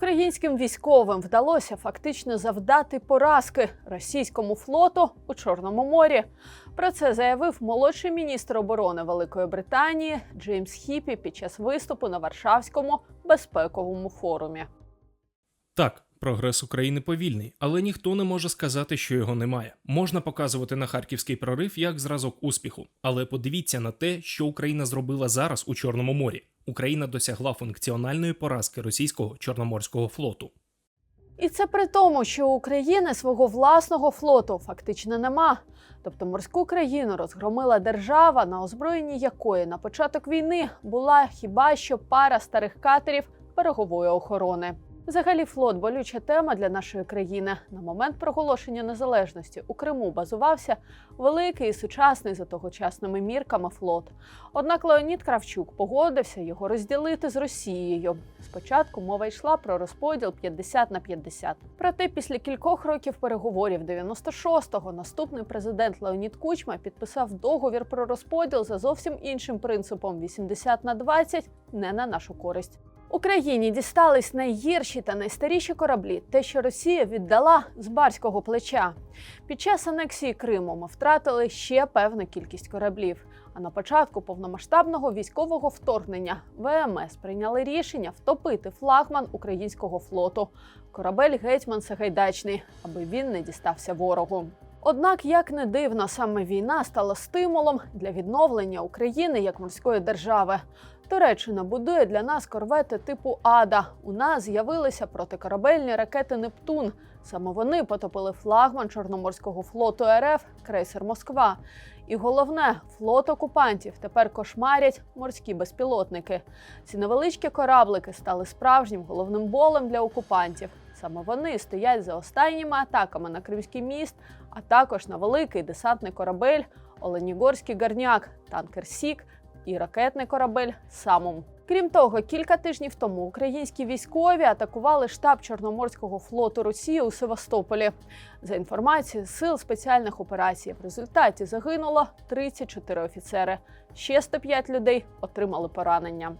Українським військовим вдалося фактично завдати поразки російському флоту у Чорному морі. Про це заявив молодший міністр оборони Великої Британії Джеймс Хіпі під час виступу на Варшавському безпековому форумі. Так, прогрес України повільний, але ніхто не може сказати, що його немає. Можна показувати на харківський прорив як зразок успіху, але подивіться на те, що Україна зробила зараз у Чорному морі. Україна досягла функціональної поразки російського чорноморського флоту. І це при тому, що у України свого власного флоту фактично нема. Тобто морську країну розгромила держава, на озброєнні якої на початок війни була хіба що пара старих катерів берегової охорони. Взагалі, флот болюча тема для нашої країни. На момент проголошення незалежності у Криму базувався великий і сучасний за тогочасними мірками флот. Однак Леонід Кравчук погодився його розділити з Росією. Спочатку мова йшла про розподіл 50 на 50. Проте після кількох років переговорів 96-го наступний президент Леонід Кучма підписав договір про розподіл за зовсім іншим принципом 80 на 20 не на нашу користь. Україні дістались найгірші та найстаріші кораблі, те, що Росія віддала з барського плеча. Під час анексії Криму ми втратили ще певну кількість кораблів. А на початку повномасштабного військового вторгнення ВМС прийняли рішення втопити флагман українського флоту корабель Гетьман Сагайдачний, аби він не дістався ворогу. Однак, як не дивно, саме війна стала стимулом для відновлення України як морської держави. Туреччина будує для нас корвети типу Ада. У нас з'явилися протикорабельні ракети Нептун. Саме вони потопили флагман Чорноморського флоту РФ крейсер Москва. І головне, флот окупантів тепер кошмарять морські безпілотники. Ці невеличкі кораблики стали справжнім головним болем для окупантів. Саме вони стоять за останніми атаками на Кримський міст, а також на великий десантний корабель Оленігорський гарняк, танкер Сік і ракетний корабель самом. Крім того, кілька тижнів тому українські військові атакували штаб Чорноморського флоту Росії у Севастополі. За інформацією сил спеціальних операцій, в результаті загинуло 34 офіцери. Ще 105 людей отримали поранення.